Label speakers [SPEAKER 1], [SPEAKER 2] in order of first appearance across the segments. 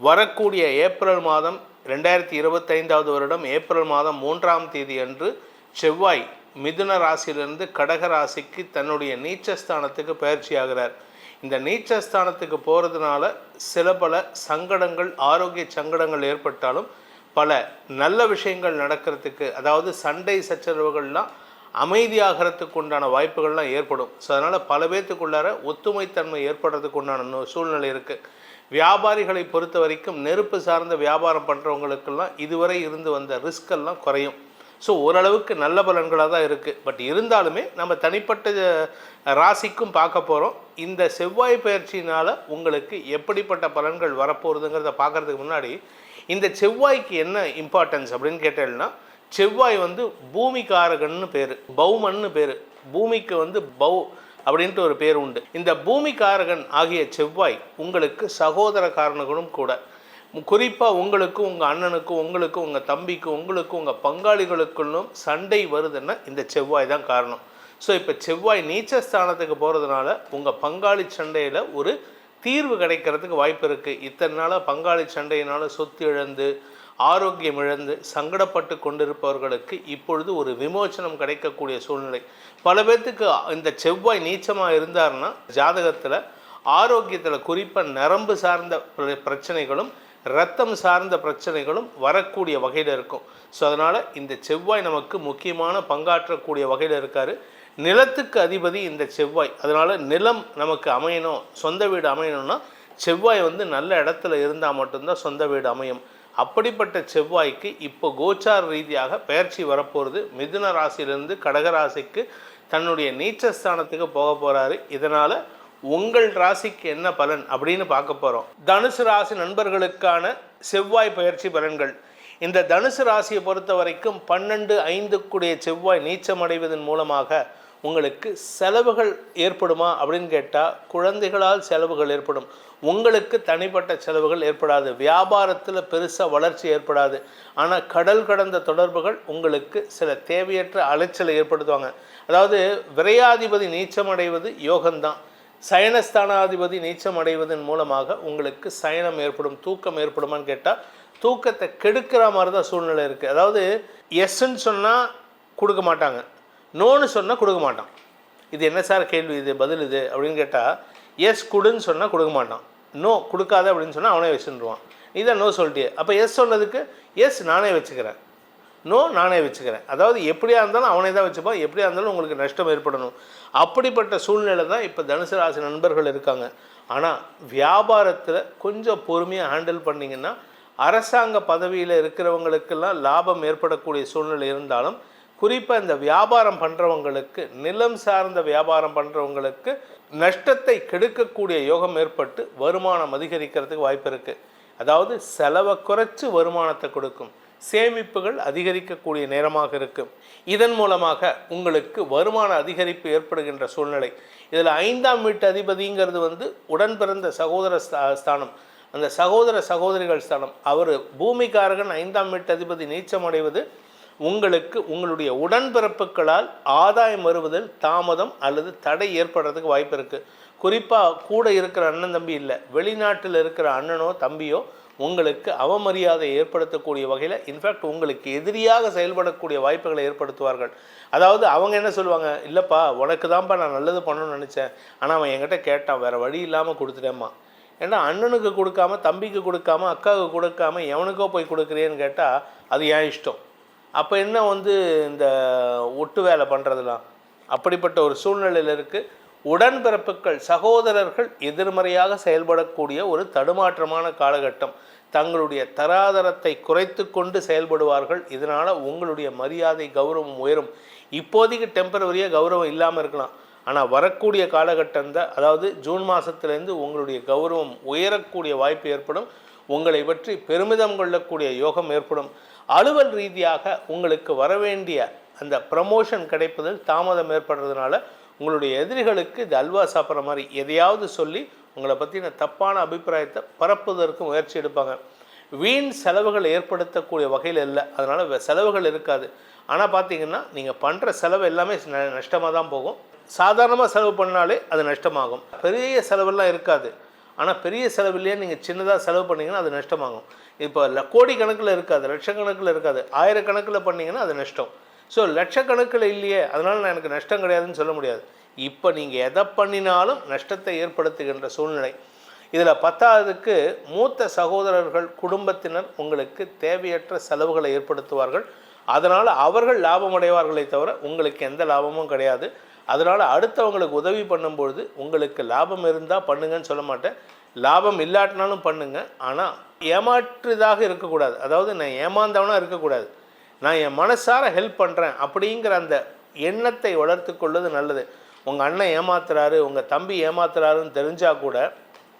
[SPEAKER 1] வரக்கூடிய ஏப்ரல் மாதம் ரெண்டாயிரத்தி இருபத்தைந்தாவது வருடம் ஏப்ரல் மாதம் மூன்றாம் தேதி அன்று செவ்வாய் மிதுன ராசியிலிருந்து கடக ராசிக்கு தன்னுடைய நீச்சஸ்தானத்துக்கு பயிற்சியாகிறார். இந்த நீச்சஸ்தானத்துக்கு போகிறதுனால சில பல சங்கடங்கள் ஆரோக்கிய சங்கடங்கள் ஏற்பட்டாலும் பல நல்ல விஷயங்கள் நடக்கிறதுக்கு அதாவது சண்டை சச்சரவுகள்லாம் அமைதியாகிறதுக்கு உண்டான வாய்ப்புகள்லாம் ஏற்படும். ஸோ அதனால் பல பேர்த்துக்குள்ளார ஒத்துமைத்தன்மை ஏற்படுறதுக்கு உண்டான சூழ்நிலை இருக்குது வியாபாரிகளை பொறுத்த வரைக்கும் நெருப்பு சார்ந்த வியாபாரம் பண்ணுறவங்களுக்கெல்லாம் இதுவரை இருந்து வந்த ரிஸ்கெல்லாம் குறையும். ஸோ ஓரளவுக்கு நல்ல பலன்களாக தான் இருக்குது பட் இருந்தாலுமே நம்ம தனிப்பட்ட ராசிக்கும் பார்க்க போகிறோம் இந்த செவ்வாய் பயிற்சியினால் உங்களுக்கு எப்படிப்பட்ட பலன்கள் வரப்போகுதுங்கிறத பார்க்குறதுக்கு முன்னாடி இந்த செவ்வாய்க்கு என்ன இம்பார்ட்டன்ஸ் அப்படின்னு கேட்டேன்னா செவ்வாய் வந்து பூமிகாரகன்னு பேர் பௌமன்னு பேர். பூமிக்கு வந்து பௌ அப்படின்ட்டு ஒரு பேர் உண்டு. இந்த பூமிகாரகன் ஆகிய செவ்வாய் உங்களுக்கு சகோதர காரணங்களும் கூட. குறிப்பாக உங்களுக்கும் உங்கள் அண்ணனுக்கும் உங்களுக்கும் உங்கள் தம்பிக்கும் உங்களுக்கும் உங்கள் பங்காளிகளுக்குள்ளும் சண்டை வருதுன்னா இந்த செவ்வாய் தான் காரணம். ஸோ இப்போ செவ்வாய் நீச்சஸ்தானத்துக்கு போகிறதுனால உங்கள் பங்காளி சண்டையில் ஒரு தீர்வு கிடைக்கிறதுக்கு வாய்ப்பு இருக்குது இத்தனை நாளாக பங்காளி சண்டையினால் சொத்து இழந்து ஆரோக்கியம் இழந்து சங்கடப்பட்டு கொண்டிருப்பவர்களுக்கு இப்பொழுது ஒரு விமோச்சனம் கிடைக்கக்கூடிய சூழ்நிலை. பல பேர்த்துக்கு இந்த செவ்வாய் நீச்சமாக இருந்தாருன்னா ஜாதகத்தில் ஆரோக்கியத்தில் குறிப்பாக நரம்பு சார்ந்த பிர- பிரச்சனைகளும் ரத்தம் சார்ந்த பிரச்சனைகளும் வரக்கூடிய வகையில் இருக்கும். ஸோ அதனால் இந்த செவ்வாய் நமக்கு முக்கியமான பங்காற்றக்கூடிய வகையில் இருக்கார். நிலத்துக்கு அதிபதி இந்த செவ்வாய். அதனால் நிலம் நமக்கு அமையணும் சொந்த வீடு அமையணும்னா செவ்வாய் வந்து நல்ல இடத்துல இருந்தால் மட்டும்தான் சொந்த வீடு அமையும். அப்படிப்பட்ட செவ்வாய்க்கு இப்போ கோச்சார ரீதியாக பயிற்சி வரப்போகிறது மிதுன ராசியிலிருந்து கடகராசிக்கு தன்னுடைய நீச்சஸ்தானத்துக்கு போக போகிறாரு இதனால் உங்கள் ராசிக்கு என்ன பலன் அப்படின்னு பார்க்க போகிறோம் தனுசு ராசி நண்பர்களுக்கான செவ்வாய் பயிற்சி பலன்கள். இந்த தனுசு ராசியை பொறுத்த வரைக்கும் பன்னெண்டு ஐந்துக்குடைய செவ்வாய் நீச்சமடைவதன் மூலமாக உங்களுக்கு செலவுகள் ஏற்படுமா அப்படின்னு கேட்டால் குழந்தைகளால் செலவுகள் ஏற்படும். உங்களுக்கு தனிப்பட்ட செலவுகள் ஏற்படாது. வியாபாரத்தில் பெருசாக வளர்ச்சி ஏற்படாது. ஆனால் கடல் கடந்த தொடர்புகள் உங்களுக்கு சில தேவையற்ற அலைச்சலை ஏற்படுத்துவாங்க. அதாவது விரையாதிபதி நீச்சமடைவது யோகம்தான். சயனஸ்தானாதிபதி நீச்சம் அடைவதன் மூலமாக உங்களுக்கு சயனம் ஏற்படும் தூக்கம் ஏற்படுமான்னு கேட்டால் தூக்கத்தை கெடுக்கிற மாதிரி தான் சூழ்நிலை இருக்குது அதாவது எஸ்ன்னு சொன்னால் கொடுக்க மாட்டாங்க. நோன்னு சொன்னால் கொடுக்க மாட்டான். இது என்ன சார் கேள்வி? இது பதில் இது? அப்படின்னு கேட்டால் எஸ் கொடுன்னு சொன்னால் கொடுக்க மாட்டான். நோ கொடுக்காத அப்படின்னு சொன்னால் அவனே வச்சுருவான். இதான் நோ சொல்லிட்டியே. அப்போ எஸ் சொன்னதுக்கு எஸ் நானே வச்சுக்கிறேன். நோ நானே வச்சுக்கிறேன். அதாவது எப்படியா இருந்தாலும் அவனே தான் வச்சுப்பான். எப்படியா இருந்தாலும் உங்களுக்கு நஷ்டம் ஏற்படணும். அப்படிப்பட்ட சூழ்நிலை தான் இப்போ தனுசு ராசி நண்பர்கள் இருக்காங்க. ஆனால் வியாபாரத்தில் கொஞ்சம் பொறுமையாக ஹேண்டில் பண்ணிங்கன்னா அரசாங்க பதவியில் இருக்கிறவங்களுக்கெல்லாம் லாபம் ஏற்படக்கூடிய சூழ்நிலை இருந்தாலும் குறிப்பாக இந்த வியாபாரம் பண்ணுறவங்களுக்கு நிலம் சார்ந்த வியாபாரம் பண்ணுறவங்களுக்கு நஷ்டத்தை கெடுக்கக்கூடிய யோகம் ஏற்பட்டு வருமானம் அதிகரிக்கிறதுக்கு வாய்ப்பு இருக்குது அதாவது செலவை குறைச்சி வருமானத்தை கொடுக்கும். சேமிப்புகள் அதிகரிக்கக்கூடிய நேரமாக இருக்கும் இதன் மூலமாக உங்களுக்கு வருமான அதிகரிப்பு ஏற்படுகின்ற சூழ்நிலை. இதில் ஐந்தாம் வீட்டு அதிபதிங்கிறது வந்து உடன் பிறந்த சகோதர ஸ்தா- ஸ்தானம். அந்த சகோதர சகோதரிகள் ஸ்தானம். அவர் பூமிக்காரகன் ஐந்தாம் வீட்டு அதிபதி நீச்சமடைவது உங்களுக்கு உங்களுடைய உடன்பிறப்புகளால் ஆதாயம் வருவதில் தாமதம் அல்லது தடை ஏற்படுறதுக்கு வாய்ப்பு இருக்குது குறிப்பாக கூட இருக்கிற அண்ணன் தம்பி இல்லை வெளிநாட்டில் இருக்கிற அண்ணனோ தம்பியோ உங்களுக்கு அவமரியாதை ஏற்படுத்தக்கூடிய வகையில் இன்ஃபேக்ட் உங்களுக்கு எதிரியாக செயல்படக்கூடிய வாய்ப்புகளை ஏற்படுத்துவார்கள். அதாவது அவங்க என்ன சொல்லுவாங்க இல்லைப்பா உனக்கு தான்ப்பா நான் நல்லது பண்ணணும்னு நினச்சேன். ஆனால் அவன் என்கிட்ட கேட்டான் வேறு வழி இல்லாமல் கொடுத்துட்டேம்மா. ஏன்னா அண்ணனுக்கு கொடுக்காம தம்பிக்கு கொடுக்காம அக்காவுக்கு கொடுக்காம எவனுக்கோ போய் கொடுக்குறியேன்னு கேட்டால் அது ஏன் இஷ்டம்? அப்போ என்ன வந்து இந்த ஒட்டு வேலை பண்ணுறதுலாம் அப்படிப்பட்ட ஒரு சூழ்நிலையில் இருக்குது உடன்பிறப்புகள் சகோதரர்கள் எதிர்மறையாக செயல்படக்கூடிய ஒரு தடுமாற்றமான காலகட்டம். தங்களுடைய தராதரத்தை குறைத்து கொண்டு செயல்படுவார்கள். இதனால் உங்களுடைய மரியாதை கௌரவம் உயரும். இப்போதைக்கு டெம்பரவரியாக கௌரவம் இல்லாமல் இருக்கலாம். ஆனால் வரக்கூடிய காலகட்டம் தான் அதாவது ஜூன் மாதத்துலேருந்து உங்களுடைய கௌரவம் உயரக்கூடிய வாய்ப்பு ஏற்படும். உங்களை பற்றி பெருமிதம் கொள்ளக்கூடிய யோகம் ஏற்படும். அலுவல் ரீதியாக உங்களுக்கு வரவேண்டிய அந்த ப்ரமோஷன் கிடைப்பதில் தாமதம் ஏற்படுறதுனால உங்களுடைய எதிரிகளுக்கு இது அல்வா சாப்பிட்ற மாதிரி எதையாவது சொல்லி உங்களை பற்றின தப்பான அபிப்பிராயத்தை பரப்புவதற்கு முயற்சி எடுப்பாங்க. வீண் செலவுகள் ஏற்படுத்தக்கூடிய வகையில் இல்லை. அதனால் செலவுகள் இருக்காது. ஆனால் பார்த்தீங்கன்னா நீங்கள் பண்ணுற செலவு எல்லாமே நஷ்டமாக தான் போகும். சாதாரணமாக செலவு பண்ணாலே அது நஷ்டமாகும். பெரிய செலவெல்லாம் இருக்காது. ஆனால் பெரிய செலவிலேயே நீங்கள் சின்னதாக செலவு பண்ணிங்கன்னா அது நஷ்டமாகும். இப்போ ல- கோடிக்கணக்கில் இருக்காது லட்சக்கணக்கில் இருக்காது ஆயிரக்கணக்கில் பண்ணிங்கன்னா அது நஷ்டம். ஸோ லட்சக்கணக்கில் இல்லையே அதனால் நான் எனக்கு நஷ்டம் கிடையாதுன்னு சொல்ல முடியாது. இப்போ நீங்கள் எதை பண்ணினாலும் நஷ்டத்தை ஏற்படுத்துகின்ற சூழ்நிலை. இதில் பத்தாவதுக்கு மூத்த சகோதரர்கள் குடும்பத்தினர் உங்களுக்கு தேவையற்ற செலவுகளை ஏற்படுத்துவார்கள். அதனால் அவர்கள் லாபம் அடைவார்களே தவிர உங்களுக்கு எந்த லாபமும் கிடையாது. அதனால் அடுத்தவங்களுக்கு உதவி பண்ணும்பொழுது உங்களுக்கு லாபம் இருந்தால் பண்ணுங்கன்னு சொல்ல மாட்டேன். லாபம் இல்லாட்டினாலும் பண்ணுங்க. ஆனால் ஏமாற்றுதாக இருக்கக்கூடாது. அதாவது நான் ஏமாந்தவனாக இருக்கக்கூடாது. நான் என் மனசார ஹெல்ப் பண்ணுறேன் அப்படிங்கிற அந்த எண்ணத்தை வளர்த்து கொள்வது நல்லது. உங்கள் அண்ணன் ஏமாத்துறாரு உங்கள் தம்பி ஏமாத்துறாருன்னு தெரிஞ்சால் கூட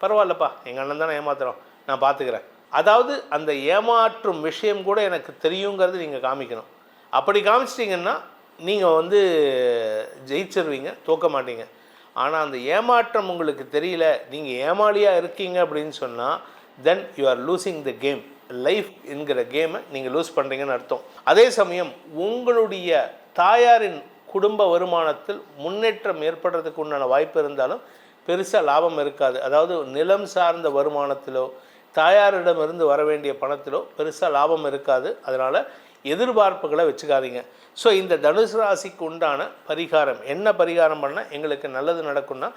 [SPEAKER 1] பரவாயில்லப்பா எங்கள் அண்ணன் தானே ஏமாத்துறோம் நான் பார்த்துக்கிறேன் அதாவது அந்த ஏமாற்றும் விஷயம் கூட எனக்கு தெரியுங்கிறது நீங்கள் காமிக்கணும். அப்படி காமிச்சிட்டிங்கன்னா நீங்கள் வந்து ஜெயிச்சிருவீங்க தோக்க மாட்டீங்க. ஆனால் அந்த ஏமாற்றம் உங்களுக்கு தெரியல நீங்கள் ஏமாளியாக இருக்கீங்க அப்படின்னு சொன்னால் then you are losing the game life என்கிற கேமை நீங்கள் லூஸ் பண்ணுறீங்கன்னு அர்த்தம். அதே சமயம் உங்களுடைய தாயாரின் குடும்ப வருமானத்தில் முன்னேற்றம் ஏற்படுறதுக்கு உண்டான வாய்ப்பு இருந்தாலும் பெருசாக லாபம் இருக்காது. அதாவது நிலம் சார்ந்த வருமானத்திலோ தாயாரிடமிருந்து வர வேண்டிய பணத்திலோ பெருசாக லாபம் இருக்காது. அதனால் எதிர்பார்ப்புகளை வச்சுக்காதீங்க. ஸோ இந்த தனுசு ராசிக்கு உண்டான பரிகாரம் என்ன பரிகாரம் பண்ணால் எங்களுக்கு நல்லது நடக்கும்னா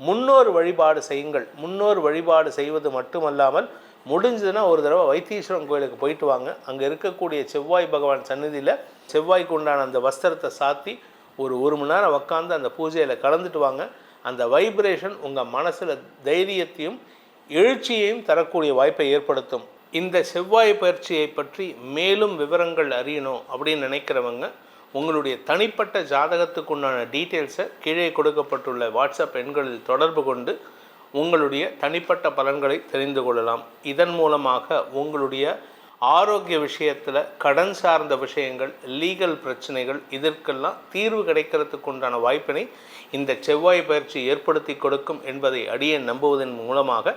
[SPEAKER 1] முன்னோர் வழிபாடு செய்யுங்கள். முன்னோர் வழிபாடு செய்வது மட்டுமல்லாமல் முடிஞ்சதுன்னா ஒரு தடவை வைத்தீஸ்வரன் கோயிலுக்கு போயிட்டு வாங்க. அங்கே இருக்கக்கூடிய செவ்வாய் பகவான் சன்னதியில் செவ்வாய்க்கு உண்டான அந்த வஸ்திரத்தை சாத்தி ஒரு ஒரு மணி நேரம் உக்காந்து அந்த பூஜையில் கலந்துட்டு வாங்க. அந்த வைப்ரேஷன் உங்கள் மனசில் தைரியத்தையும் எழுச்சியையும் தரக்கூடிய வாய்ப்பை ஏற்படுத்தும். இந்த செவ்வாய் பயிற்சியை பற்றி மேலும் விவரங்கள் அறியணும் அப்படின்னு நினைக்கிறவங்க உங்களுடைய தனிப்பட்ட ஜாதகத்துக்கு உண்டான டீட்டெயில்ஸை கீழே கொடுக்கப்பட்டுள்ள வாட்ஸ்அப் எண்களில் தொடர்பு கொண்டு உங்களுடைய தனிப்பட்ட பலன்களை தெரிந்து கொள்ளலாம். இதன் மூலமாக உங்களுடைய ஆரோக்கிய விஷயத்தில் கடன் சார்ந்த விஷயங்கள் லீகல் பிரச்சனைகள் இதற்கெல்லாம் தீர்வு கிடைக்கிறதுக்கு உண்டான வாய்ப்பினை இந்த செவ்வாய் பயிற்சி ஏற்படுத்தி கொடுக்கும் என்பதை அடியே நம்புவதன் மூலமாக